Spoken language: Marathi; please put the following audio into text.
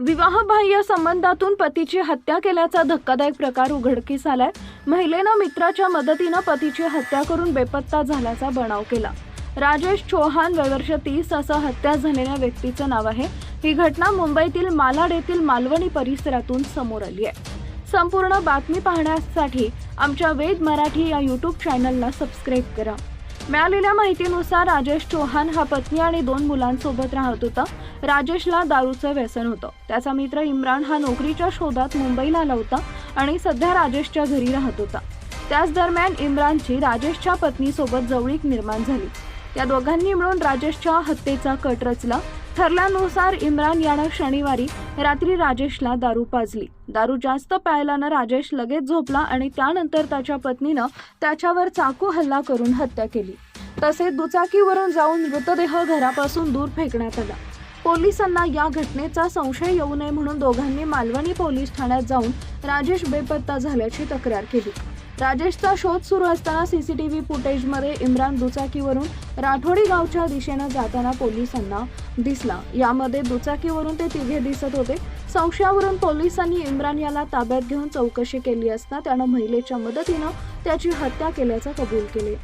विवाहबाह्य संबंधातून पतीची हत्या केल्याचा धक्कादायक प्रकार उघडकीस आलाय. महिलेनं मित्राच्या मदतीनं पतीची हत्या करून बेपत्ता झाल्याचा बनाव केला. राजेश चौहान वयवर्ष तीस असं हत्या झालेल्या व्यक्तीचं नाव आहे. ही घटना मुंबईतील मालाड येथील मालवणी परिसरातून समोर आली आहे. संपूर्ण बातमी पाहण्यासाठी आमच्या वेद मराठी या यूट्यूब चॅनलला सबस्क्राईब करा. मिळालेल्या माहितीनुसार राजेश चौहान हा पत्नी आणि दोन मुलांसोबत राहत होता. राजेशला दारूचं व्यसन होतं. त्याचा मित्र इम्रान हा नोकरीच्या शोधात मुंबईला आला होता आणि सध्या राजेशच्या घरी राहत होता. त्याच दरम्यान इम्रानची राजेशच्या पत्नीसोबत जवळीक निर्माण झाली. या दोघांनी मिळून राजेशच्या हत्येचा कट रचला. ठरल्यानुसार इम्रान यानं शनिवारी रात्री राजेशला दारू पाजली. दारू जास्त प्यायल्यानं राजेश लगेच झोपला आणि त्यानंतर त्याच्या पत्नीनं त्याच्यावर चाकू हल्ला करून हत्या केली. तसेच दुचाकीवरून जाऊन मृतदेह घरापासून दूर फेकण्यात आला. पोलिसांना या घटनेचा संशय येऊ नये म्हणून दोघांनी मालवणी पोलीस ठाण्यात जाऊन राजेश बेपत्ता झाल्याची तक्रार केली. राजेशचा शोध सुरू असताना सीसीटीव्ही फुटेजमध्ये इम्रान दुचाकीवरून राठोडी गावच्या दिशेनं जाताना पोलिसांना दिसला. यामध्ये दुचाकीवरून ते तिघे दिसत होते. संशयावरून पोलिसांनी इम्रान याला ताब्यात घेऊन चौकशी केली असता त्यानं महिलेच्या मदतीनं त्याची हत्या केल्याचं कबूल केले.